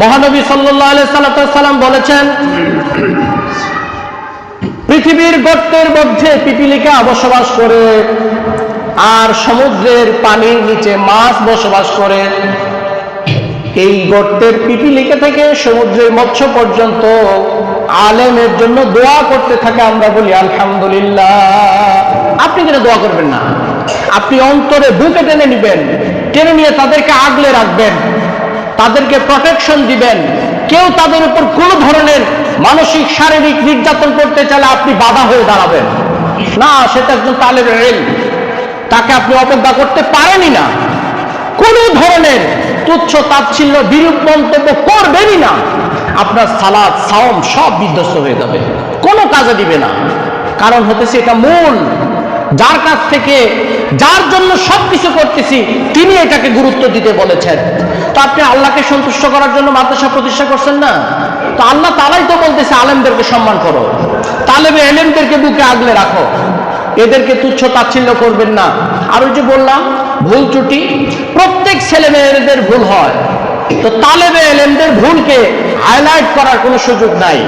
মহানবী সাল্লাম বলেছেন, পৃথিবীর গর্তের মধ্যে পিপিলিকা বসবাস করে আর সমুদ্রের পানির নিচে মাছ বসবাস করে। এই গর্তের পিপিলিকা থেকে সমুদ্রের মৎস্য পর্যন্ত আলেমের জন্য দোয়া করতে থাকে আমরা বলি, আলহামদুলিল্লাহ। আপনি কেন দোয়া করবেন না। আপনি অন্তরে বুকে টেনে নিবেন, টেনে নিয়ে তাদেরকে আগলে রাখবেন। তাদেরকে প্রোটেকশন দিবেন। কেউ তাদের উপর কোনো ধরনের মানসিক, শারীরিক নির্যাতন করতে চাইলে আপনি বাধা হয়ে দাঁড়াবেন। না, সেটা একজন তালেব রেল তাকে আপনি অবজ্ঞা করতে পারেনই না। কোনো ধরনের তুচ্ছ তাচ্ছিল্য, বিরূপ মন্তব্য করবেনই না। আপনার সালাদ, সাওম সব বিধ্বস্ত হয়ে যাবে। কোনো কাজে দিবে না। কারণ হতেছে এটা মূল যার কাছ থেকে, যার জন্য সব কিছু করতেছি, তিনি এটাকে গুরুত্ব দিতে বলেছেন। তো আপনি আল্লাহকে সন্তুষ্ট করার জন্য মাদ্রাসা প্রতিষ্ঠা করছেন না? তো আল্লাহ তালাই তো বলতেছে, আলেমদেরকে সম্মান করো। তালেবে এলেমদেরকে বুকে আগলে রাখো। এদেরকে তুচ্ছ তাচ্ছিল্য করবেন না। আর ওই যে বললাম, ভুল ত্রুটি, প্রত্যেক ছেলে মেয়েদের ভুল হয়। তো তালেবে এলেমদের ভুলকে হাইলাইট করার কোনো সুযোগ নাই।